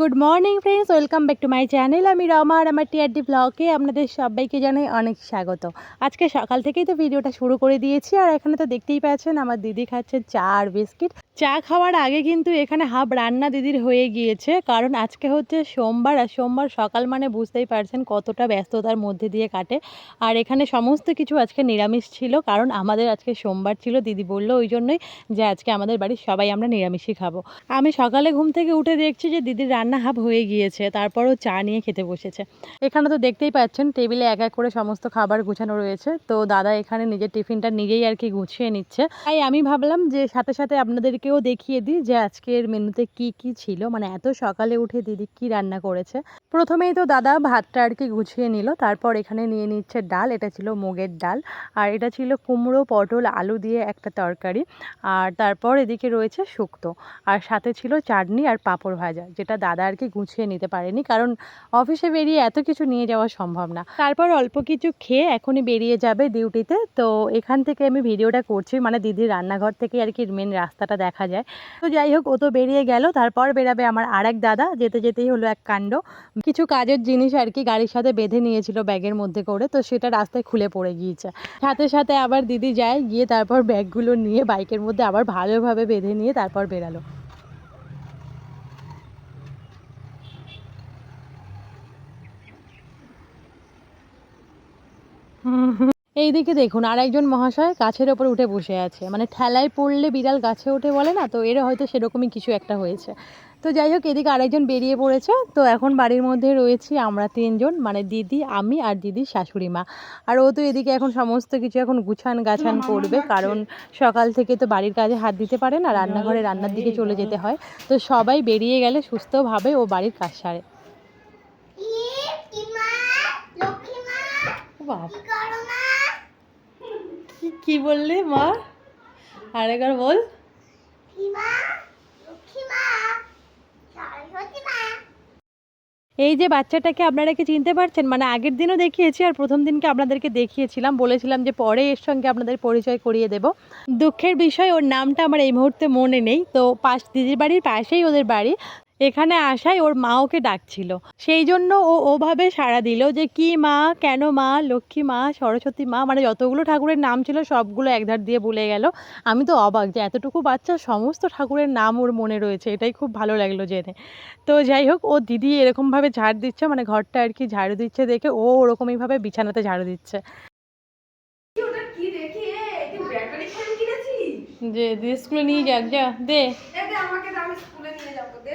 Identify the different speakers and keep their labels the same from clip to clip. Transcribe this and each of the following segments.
Speaker 1: Good morning friends welcome back to my channel আমি রমা আর আমার TRD ব্লগে আপনাদের সবাইকে জানাই অনেক স্বাগত। আজকে সকাল থেকেই তো ভিডিওটা শুরু করে দিয়েছি, আর এখানে তো দেখতেই পাচ্ছেন আমার দিদি খাচ্ছে চা আর বিস্কিট। চা খাওয়ার আগে কিন্তু এখানে হাফ রান্না দিদির হয়ে গিয়েছে। কারণ আজকে হচ্ছে সোমবার আর সোমবার সকাল মানে বুঝতেই পারছেন কতটা ব্যস্ততার মধ্যে দিয়ে কাটে। আর এখানে সমস্ত কিছু আজকে নিরামিষ ছিল। কারণ আমাদের আজকে সোমবার ছিল, দিদি বলল ওই জন্যই যে আজকে আমাদের বাড়ির সবাই আমরা নিরামিষই খাব। আমি সকালে ঘুম থেকে উঠে দেখছি যে দিদির রান্না হাফ হয়ে গিয়েছে, তারপরও চা নিয়ে খেতে বসেছে। এখানে তো দেখতেই পাচ্ছেন টেবিলে এক এক করে সমস্ত খাবার গুছানো রয়েছে। তো দাদা এখানে নিজের টিফিনটা নিজেই আর কি গুছিয়ে নিচ্ছে। তাই আমি ভাবলাম যে সাথে সাথে আপনাদেরকেও দেখিয়ে দিই যে আজকের মেনুতে কি কি ছিল। মানে এত সকালে উঠে দিদি কি রান্না করেছে। প্রথমেই তো দাদা ভাতটা আর কি গুছিয়ে নিল, তারপর এখানে নিয়ে নিচ্ছে ডাল, এটা ছিল মুগের ডাল। আর এটা ছিল কুমড়ো, পটল, আলু দিয়ে একটা তরকারি। আর তারপর এদিকে রয়েছে শুক্তো। আর সাথে ছিল চাটনি আর পাঁপড় ভাজা, যেটা দাদা আর কি গুছিয়ে নিতে পারেনি, কারণ অফিসে বেরিয়ে এত কিছু নিয়ে যাওয়া সম্ভব না। তারপর অল্প কিছু খেয়ে এখনই বেরিয়ে যাবে ডিউটিতে। তো এখান থেকে আমি ভিডিওটা করছি মানে দিদির রান্নাঘর থেকে আর কি মেন রাস্তাটা দেখা যায়। তো যাই হোক, ও তো বেরিয়ে গেল। তারপর বেরাবে আমার আরেক দাদা। যেতে যেতেই হলো এক কাণ্ড। কিছু কাজের জিনিস আর কি গাড়ির সাথে বেঁধে নিয়েছিল ব্যাগের মধ্যে করে। তো সেটা রাস্তায় খুলে পড়ে গিয়েছে। সাথে সাথে আবার দিদি যায়, গিয়ে তারপর ব্যাগগুলো নিয়ে বাইকের মধ্যে আবার ভালোভাবে বেঁধে নিয়ে তারপর বেরালো। এইদিকে দেখুন আর একজন মহাশয় গাছের ওপর উঠে বসে আছে। মানে ঠেলায় পড়লে বিড়াল গাছে ওঠে বলে না তো এর হয়তো সেরকমই কিছু একটা হয়েছে। তো যাই হোক এদিকে আরেকজন বেরিয়ে পড়েছে। তো এখন বাড়ির মধ্যে রয়েছি আমরা তিনজন মানে দিদি আমি আর দিদির শাশুড়ি মা। আর ও তো এদিকে এখন সমস্ত কিছু এখন গুছান গাছান করবে কারণ সকাল থেকে তো বাড়ির কাজে হাত দিতে পারে না রান্নাঘরে রান্নার দিকে চলে যেতে হয়। তো সবাই বেরিয়ে গেলে সুস্থভাবে ও বাড়ির কাজ সারে। বাবা। কি কি বললে মা? আরেকবার বল। এই যে বাচ্চাটাকে আপনারা কি চিনতে পারছেন? মানে আগের দিনও দেখিয়েছি আর প্রথম দিনকে আপনাদেরকে দেখিয়েছিলাম। বলেছিলাম যে পরে এর সঙ্গে আপনাদের পরিচয় করিয়ে দেব। দুঃখের বিষয় ওর নামটা আমার এই মুহূর্তে মনে নেই। তো পাশ দিদির বাড়ির পাশেই ওদের বাড়ি। এখানে আসায় ওর মা ওকে ডাকছিল। সেই জন্য ও ওভাবে সাড়া দিল যে কি মা? কেন মা? লক্ষ্মী মা? সরস্বতী মা? মানে যতগুলো ঠাকুরের নাম ছিল সবগুলো একধার দিয়ে বলে গেল। আমি তো অবাক যে এতটুকু বাচ্চা সমস্ত ঠাকুরের নাম ওর মনে রয়েছে। এটাই খুব ভালো লাগল জেনে। তো যাই হোক ও দিদি এরকমভাবে ঝাড় দিচ্ছে মানে ঘরটা আর কি ঝাড়ু দিচ্ছে দেখে ও ওরকমইভাবে বিছানাতে ঝাড়ু দিচ্ছে? যে স্কুলে নিয়ে যাক যা দে।
Speaker 2: দে আমাকে দে, আমি স্কুলে নিয়ে যাব, দে।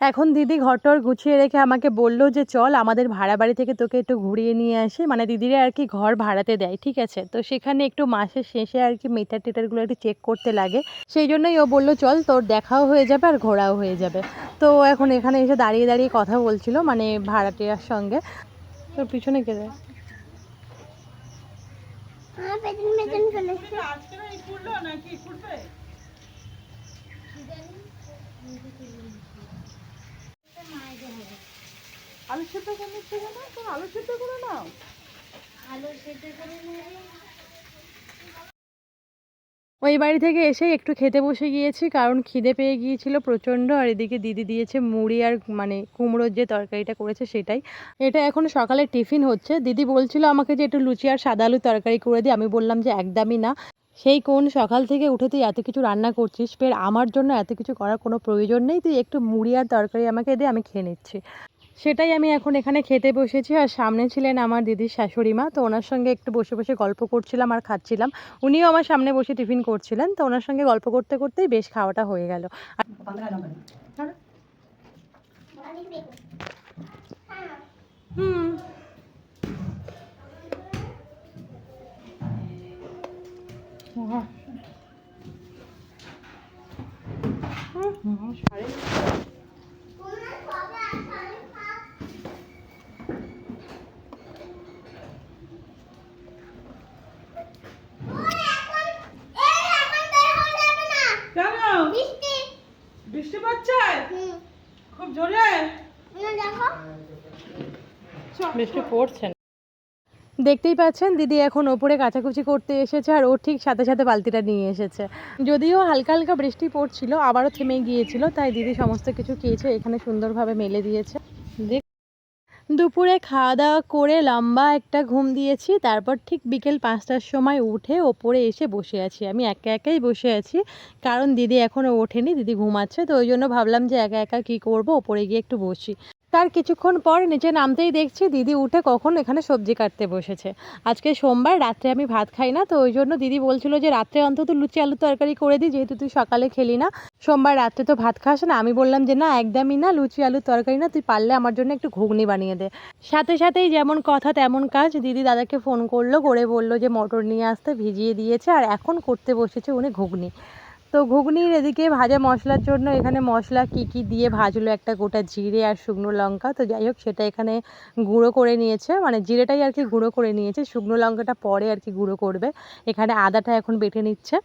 Speaker 1: এখন দিদি ঘরটর গুছিয়ে রেখে আমাকে বলল যে চল আমাদের ভাড়া বাড়ি থেকে তোকে একটু ঘুরিয়ে নিয়ে আসি। মানে দিদিরা আর কি ঘর ভাড়াতে দেয় ঠিক আছে? তো সেখানে একটু মাসের শেষে আর কি মিটার টিটারগুলো একটু চেক করতে লাগে। সেই জন্যই ও বলল চল তোর দেখাও হয়ে যাবে আর ঘোরাও হয়ে যাবে। তো এখন এখানে এসে দাঁড়িয়ে দাঁড়িয়ে কথা বলছিল মানে ভাড়াটিয়ার সঙ্গে। তোর পিছনে কে দেয়
Speaker 2: আলু সেদ্ধ করে নিচ্ছে কেন? তুমি আলু সেদ্ধ করে নাও।
Speaker 1: ওই বাড়ি থেকে এসে একটু খেতে বসে গিয়েছি কারণ খিদে পেয়ে গিয়েছিল প্রচণ্ড আর এদিকে দিদি দিয়েছে মুড়ি আর মানে কুমড়োর যে তরকারিটা করেছে সেটাই। এটা এখন সকালে টিফিন হচ্ছে। দিদি বলছিল আমাকে যে একটু লুচি আর সাদা আলু তরকারি করে দিই আমি বললাম যে একদমই না। সেই কোন সকাল থেকে উঠে তুই এত কিছু রান্না করছিস? ফের আমার জন্য এত কিছু করার কোনো প্রয়োজন নেই তুই একটু মুড়ি আর তরকারি আমাকে দে আমি খেয়ে নিচ্ছি। সেটাই আমি এখন এখানে খেতে বসেছি আর সামনে ছিলেন আমার দিদির শাশুড়ি মা। তো ওনার সঙ্গে একটু বসে বসে গল্প করছিলাম আর খাচ্ছিলাম। উনিও আমার সামনে বসে টিফিন করছিলেন। তো ওনার সঙ্গে গল্প করতে করতেই বেশ খাওয়াটা হয়ে গেল। হুম। বাহ। হুম, হুম, সাড়ে
Speaker 2: কেন? বৃষ্টি পড়ছে? জোরে?
Speaker 1: বৃষ্টি পড়ছে দেখতেই পাচ্ছেন দিদি এখন ওপরে কাচাকুচি করতে এসেছে আর ও ঠিক সাথে সাথে বালতিটা নিয়ে এসেছে। যদিও হালকা হালকা বৃষ্টি পড়ছিল আবারও থেমে গিয়েছিল তাই দিদি সমস্ত কিছু খেয়েছে এখানে সুন্দরভাবে মেলে দিয়েছে। দুপুরে খাওয়া দাওয়া করে লম্বা একটা ঘুম দিয়েছি, তারপর ঠিক বিকেল পাঁচটার সময় উঠে ওপরে এসে বসে আছি। আমি একা একাই বসে আছি, কারণ দিদি এখনও ওঠেনি, দিদি ঘুমাচ্ছে, তো ওই জন্য ভাবলাম যে একা একা কী করব, ওপরে গিয়ে একটু বসি। তার কিছুক্ষণ পর নিচে নামতেই দেখছি দিদি উঠে কখন এখানে সবজি কাটতে বসেছে। আজকে সোমবার, রাত্রে আমি ভাত খাই না, তো ওই জন্য দিদি বলছিল যে রাত্রে অন্তত লুচি আলু তরকারি করে দিই, যেহেতু তুই সকালে খেলি না। সোমবার রাত্রে তো ভাত খাস না, আমি বললাম যে না, একদমই না, লুচি আলু তরকারি না, তুই পারলে আমার জন্য একটু ঘুগনি বানিয়ে দে। সাথে সাথেই যেমন কথা তেমন কাজ, দিদি দাদাকে ফোন করল, করে বলল যে মটর নিয়ে আসতে ভিজিয়ে দিয়েছে, আর এখন করতে বসেছে উনি ঘুগনি। তো ঘুগনির এদিকে ভাজা মশলার জন্য এখানে মশলা কি কি দিয়ে ভাজলো একটা গোটা জিরে আর শুকনো লঙ্কা। তো যাই হোক, সেটা এখানে গুঁড়ো করে নিয়েছে। মানে জিরেটাই আর কি গুঁড়ো করে নিয়েছে। শুকনো লঙ্কাটা পরে আর কি গুঁড়ো করবে। এখানে আদাটা এখন বেটে নিচ্ছে।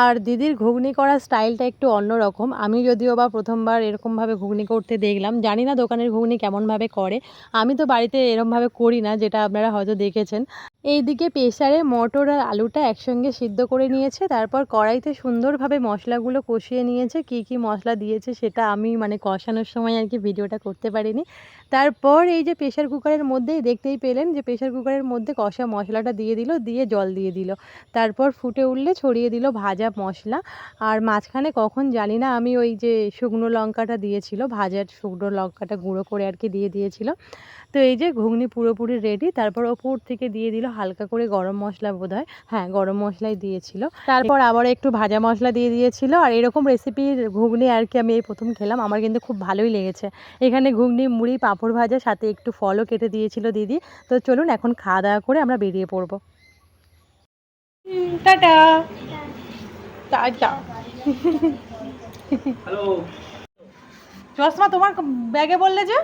Speaker 1: আর দিদির ঘুগনি করার স্টাইলটা একটু অন্যরকম আমি যদিও বা প্রথমবার এরকমভাবে ঘুগনি করতে দেখলাম, জানি না দোকানের ঘুগনি কেমনভাবে করে। আমি তো বাড়িতে এরমভাবে করি না, যেটা আপনারা হয়তো দেখেছেন। এইদিকে প্রেসারে মটর আর আলুটা একসঙ্গে সিদ্ধ করে নিয়েছে, তারপর কড়াইতে সুন্দরভাবে মশলাগুলো কষিয়ে নিয়েছে। কি কি মশলা দিয়েছে সেটা আমি মানে কষানোর সময় আর কি ভিডিওটা করতে পারিনি। তারপর এই যে প্রেশার কুকারের মধ্যেই দেখতেই পেলেন যে প্রেশার কুকারের মধ্যে কষা মশলাটা দিয়ে দিল, দিয়ে জল দিয়ে দিল। তারপর ফুটে উঠলে ছড়িয়ে দিল ভাজা মশলা। আর মাঝখানে কখন জানি না আমি ওই যে শুকনো লঙ্কাটা দিয়েছিল, ভাজার শুকনো লঙ্কাটা গুঁড়ো করে আর কি দিয়ে দিয়েছিল। তো এই যে ঘুগনি পুরোপুরি রেডি তারপর ওপর থেকে দিয়ে দিল হালকা করে গরম মশলা বোধ হয় হ্যাঁ গরম মশলাই দিয়েছিল। তারপর আবার একটু ভাজা মশলা দিয়ে দিয়েছিল। আর এরকম রেসিপির ঘুগনি আর কি আমি এই প্রথম খেলাম। আমার কিন্তু খুব ভালোই লেগেছে। এখানে ঘুগনি মুড়ি পাঁপড় ভাজা সাথে একটু ফলও কেটে দিয়েছিল দিদি। তো চলুন এখন খাওয়া দাওয়া করে আমরা বেরিয়ে পড়ব। টাটা। টাটা।
Speaker 3: হ্যালো
Speaker 1: চশমা তোমার ব্যাগে বললে যে?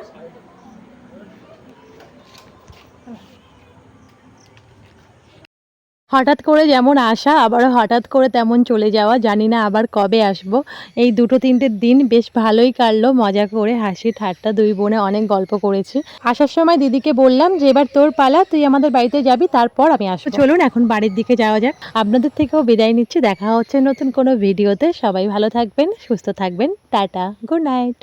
Speaker 1: হঠাৎ করে যেমন আসা আবারও হঠাৎ করে তেমন চলে যাওয়া, জানি না আবার কবে আসব। এই দুটো তিনটে দিন বেশ ভালোই কাটলো, মজা করে হাসি, ঠাট্টা, দুই বোনে অনেক গল্প করেছি। আসার সময় দিদিকে বললাম যে, এবার তোর পালা, তুই আমাদের বাড়িতে যাবি, তারপর আমি আসব। চলুন, এখন বাড়ির দিকে যাওয়া যাক। আপনাদের থেকেও বিদায় নিচ্ছি। দেখা হচ্ছে নতুন কোনো ভিডিওতে। সবাই ভালো থাকবেন, সুস্থ থাকবেন। Tata, good night.